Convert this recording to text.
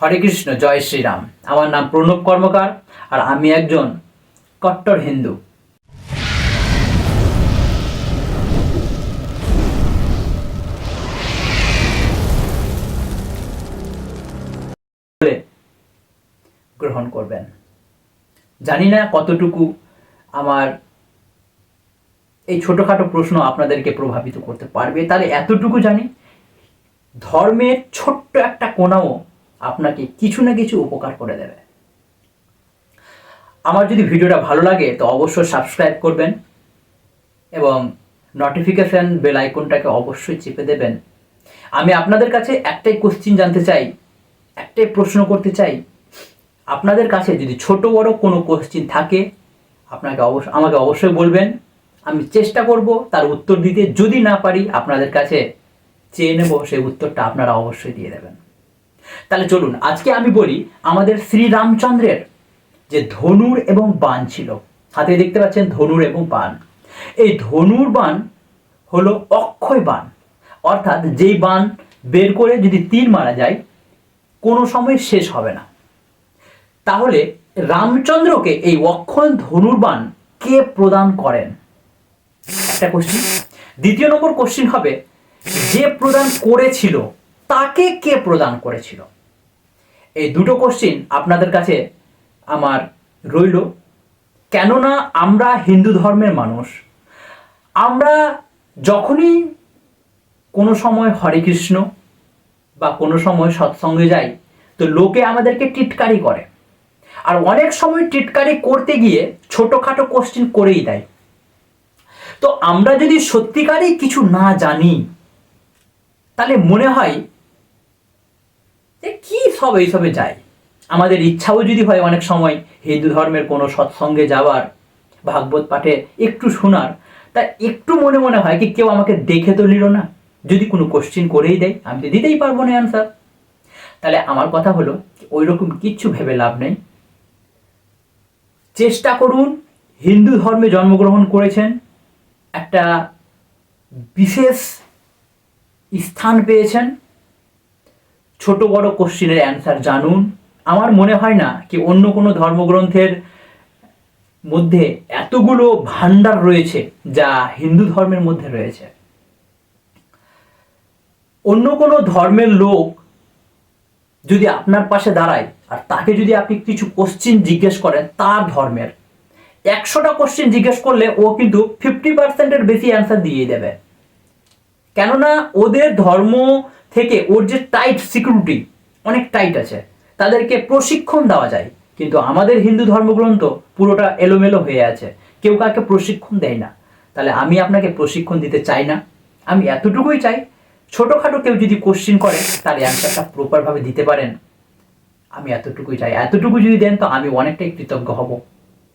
হরে কৃষ্ণ, জয় শ্রীরাম। আমার নাম প্রণব কর্মকার আর আমি একজন কট্টর হিন্দু। গ্রহণ করবেন। জানি না কতটুকু আমার এই ছোটোখাটো প্রশ্ন আপনাদেরকে প্রভাবিত করতে পারবে, তাহলে এতটুকু জানি। ধর্মের ছোট্ট একটা কোনাও আপনাকে কিছু না কিছু উপকার করে দেবে। আমার যদি ভিডিওটা ভালো লাগে, তো অবশ্যই সাবস্ক্রাইব করবেন এবং নোটিফিকেশান বেল আইকনটাকে অবশ্যই চেপে দেবেন। আমি আপনাদের কাছে একটাই কোশ্চিন জানতে চাই, একটাই প্রশ্ন করতে চাই। আপনাদের কাছে যদি ছোট বড় কোনো কোশ্চিন থাকে, আপনাকে অবশ্য আমাকে অবশ্যই বলবেন। আমি চেষ্টা করব তার উত্তর দিতে। যদি না পারি, আপনাদের কাছে চেয়ে নেব, সেই উত্তরটা আপনারা অবশ্যই দিয়ে দেবেন। তাহলে চলুন, আজকে আমি বলি আমাদের শ্রীরামচন্দ্রের যে ধনুর এবং বান ছিল। হাতে দেখতে পাচ্ছেন ধনুর এবং বান এই ধনুর বান হলো অক্ষয় বান অর্থাৎ যেই বান বের করে যদি তীর মারা যায়, কোনো সময় শেষ হবে না। তাহলে রামচন্দ্রকে এই অক্ষয় ধনুর্বান কে প্রদান করেন? একটা কোশ্চিন দ্বিতীয় নম্বর কোশ্চিন হবে, যে প্রদান করেছিল তাকে কে প্রদান করেছিল? এই দুটো কোশ্চিন আপনাদের কাছে আমার রইল। কেননা আমরা হিন্দু ধর্মের মানুষ, আমরা যখনই কোনো সময় হরে কৃষ্ণ বা কোনো সময় সৎসঙ্গে যাই, তো লোকে আমাদেরকে টিটকারি করে। আর অনেক সময় টিটকারি করতে গিয়ে ছোটোখাটো কোশ্চিন করেই দেয়। তো আমরা যদি সত্যিকারই কিছু না জানি, তাহলে মনে হয় সব এইসবে যায়। আমাদের ইচ্ছাও যদি হয় অনেক সময় হিন্দু ধর্মের কোনো সৎসঙ্গে যাওয়ার, ভাগবত পাঠে একটু শোনার, তা একটু মনে মনে হয় কি কেউ আমাকে দেখে তো নিল না। যদি কোনো কোশ্চিন করেই দেয়, আমি তো দিতেই পারব না অ্যান্সার তাহলে আমার কথা হলো ওই রকম কিচ্ছু ভেবে লাভ নেই। চেষ্টা করুন, হিন্দু ধর্মে জন্মগ্রহণ করেছেন, একটা বিশেষ স্থান পেয়েছেন। ছোট বড় কোশ্চিনের অ্যান্সার জানুন। আমার মনে হয় না কি অন্য কোনো ধর্মগ্রন্থের মধ্যে এতগুলো ভান্ডার রয়েছে যা হিন্দু ধর্মের মধ্যে রয়েছে। অন্য কোনো ধর্মের লোক যদি আপনার পাশে দাঁড়ায় আর তাকে যদি আপনি কিছু কোশ্চিন জিজ্ঞেস করেন, তার ধর্মের। একশোটা কোশ্চিন জিজ্ঞেস করলে ও কিন্তু ফিফটি পার্সেন্টের বেশি অ্যান্সার দিয়ে দেবে। কেননা ওদের ধর্ম থেকে ওর যে টাইট সিকিউরিটি অনেক টাইট আছে, তাদেরকে প্রশিক্ষণ দেওয়া যায়। কিন্তু আমাদের হিন্দু ধর্মগ্রন্থ পুরোটা এলোমেলো হয়ে আছে, কেউ কাকে প্রশিক্ষণ দেয় না। তাহলে আমি আপনাকে প্রশিক্ষণ দিতে চাই না, আমি এতটুকুই চাই, ছোটোখাটো কেউ যদি কোশ্চিন করে, তাহলে অ্যান্সারটা প্রপারভাবে দিতে পারেন। আমি এতটুকুই চাই, এতটুকু যদি দেন তো আমি অনেকটাই কৃতজ্ঞ হব।